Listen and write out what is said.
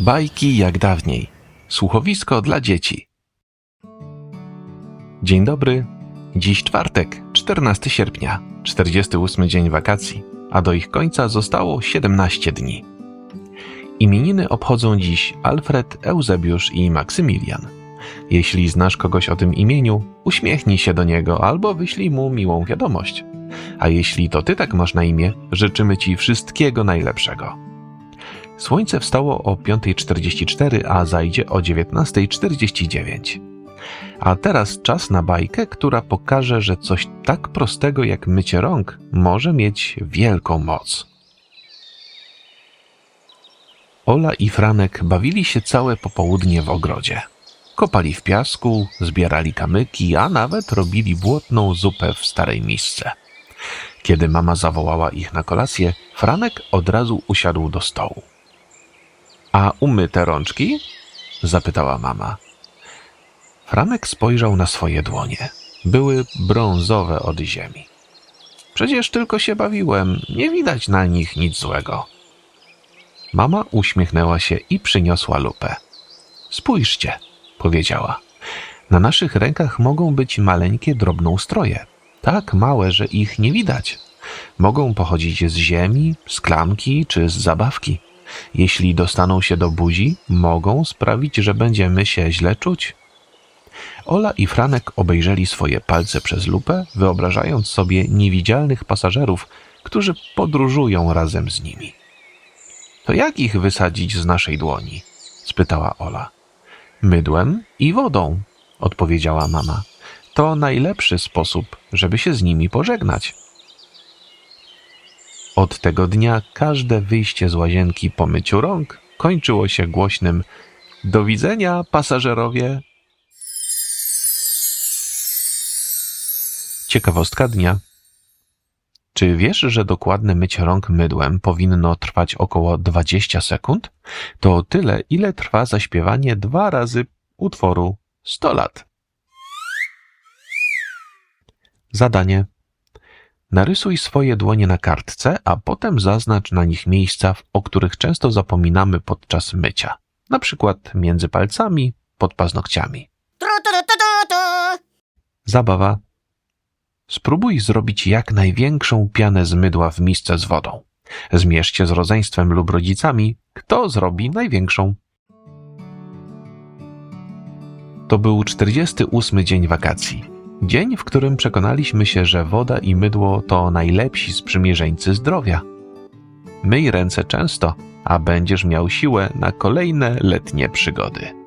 Bajki jak dawniej. Słuchowisko dla dzieci. Dzień dobry. Dziś czwartek, 14 sierpnia, 48 dzień wakacji, a do ich końca zostało 17 dni. Imieniny obchodzą dziś Alfred, Eusebiusz i Maksymilian. Jeśli znasz kogoś o tym imieniu, uśmiechnij się do niego albo wyślij mu miłą wiadomość. A jeśli to ty tak masz na imię, życzymy ci wszystkiego najlepszego. Słońce wstało o 5.44, a zajdzie o 19.49. A teraz czas na bajkę, która pokaże, że coś tak prostego jak mycie rąk może mieć wielką moc. Ola i Franek bawili się całe popołudnie w ogrodzie. Kopali w piasku, zbierali kamyki, a nawet robili błotną zupę w starej misce. Kiedy mama zawołała ich na kolację, Franek od razu usiadł do stołu. A umyte rączki? zapytała mama. Franek spojrzał na swoje dłonie. Były brązowe od ziemi. Przecież tylko się bawiłem, nie widać na nich nic złego. Mama uśmiechnęła się i przyniosła lupę. Spójrzcie, powiedziała. Na naszych rękach mogą być maleńkie drobnoustroje, tak małe, że ich nie widać. Mogą pochodzić z ziemi, z klamki czy z zabawki. Jeśli dostaną się do buzi, mogą sprawić, że będziemy się źle czuć. Ola i Franek obejrzeli swoje palce przez lupę, wyobrażając sobie niewidzialnych pasażerów, którzy podróżują razem z nimi. To jak ich wysadzić z naszej dłoni? spytała Ola. Mydłem i wodą, odpowiedziała mama. To najlepszy sposób, żeby się z nimi pożegnać. Od tego dnia każde wyjście z łazienki po myciu rąk kończyło się głośnym Do widzenia, pasażerowie. Ciekawostka dnia. Czy wiesz, że dokładne mycie rąk mydłem powinno trwać około 20 sekund? To tyle, ile trwa zaśpiewanie dwa razy utworu 100 lat. Zadanie. Narysuj swoje dłonie na kartce, a potem zaznacz na nich miejsca, o których często zapominamy podczas mycia. Na przykład między palcami, pod paznokciami. Zabawa. Spróbuj zrobić jak największą pianę z mydła w misce z wodą. Zmierzcie z rodzeństwem lub rodzicami, kto zrobi największą. To był 48 dzień wakacji. Dzień, w którym przekonaliśmy się, że woda i mydło to najlepsi sprzymierzeńcy zdrowia. Myj ręce często, a będziesz miał siłę na kolejne letnie przygody.